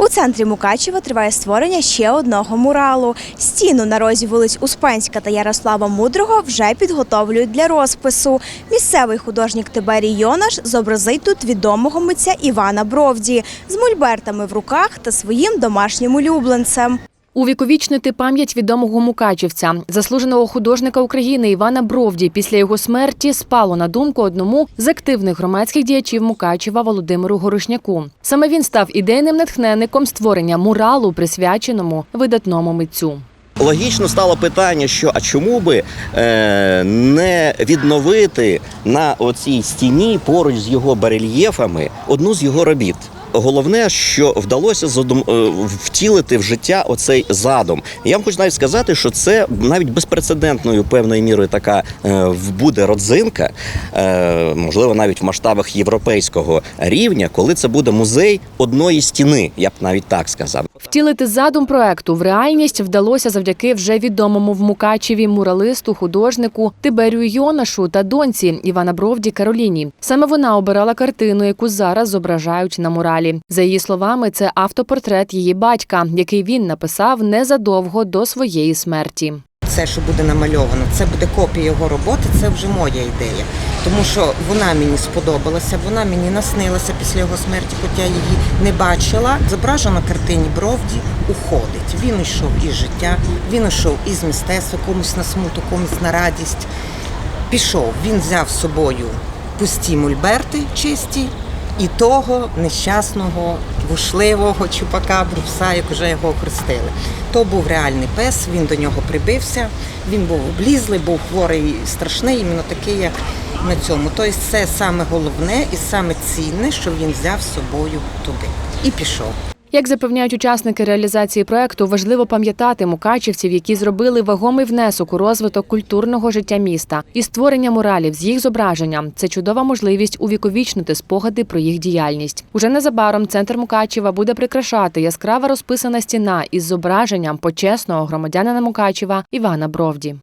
У центрі Мукачева триває створення ще одного муралу. Стіну на розі вулиць Успенська та Ярослава Мудрого вже підготовлюють для розпису. Місцевий художник Тиберій Йонаш зобразить тут відомого митця Івана Бровді з мольбертами в руках та своїм домашнім улюбленцем. Увіковічнити пам'ять відомого мукачівця, заслуженого художника України Івана Бровді після його смерті спало на думку одному з активних громадських діячів Мукачева Володимиру Горошняку. Саме він став ідейним натхненником створення муралу, присвяченому видатному митцю. Логічно стало питання, що а чому би е, не відновити на оцій стіні поруч з його барельєфами одну з його робіт. Головне, що вдалося задум... е, втілити в життя оцей задум. Я вам хочу навіть сказати, що це навіть безпрецедентною певною мірою така е, буде родзинка, е, можливо, навіть в масштабах європейського рівня, коли це буде музей одної стіни, я б навіть так сказав. Втілити задум проекту в реальність вдалося завдяки вже відомому в Мукачеві муралисту, художнику Тиберію Йонашу та доньці Івана Бровді Кароліні. Саме вона обирала картину, яку зараз зображають на муралі. За її словами, це автопортрет її батька, який він написав незадовго до своєї смерті. Це, що буде намальовано, це буде копія його роботи, це вже моя ідея. Тому що вона мені сподобалася, вона мені наснилася після його смерті, хоча я її не бачила. Зображено на картині Бровді уходить. Він йшов із життя, він йшов із мистецтва, комусь на смуту, комусь на радість. Пішов, він взяв з собою пусті мольберти чисті і того нещасного, вушливого чупака, бруса, як вже його охрестили. То був реальний пес, він до нього прибився, він був облізлий, був хворий, страшний, іменно такий, як на цьому. Тобто це саме головне і саме цінне, що він взяв з собою туди і пішов. Як запевняють учасники реалізації проекту, важливо пам'ятати мукачівців, які зробили вагомий внесок у розвиток культурного життя міста. І створення муралів з їх зображенням це чудова можливість увіковічнити спогади про їх діяльність. Уже незабаром центр Мукачева буде прикрашати яскрава розписана стіна із зображенням почесного громадянина Мукачева Івана Бровді.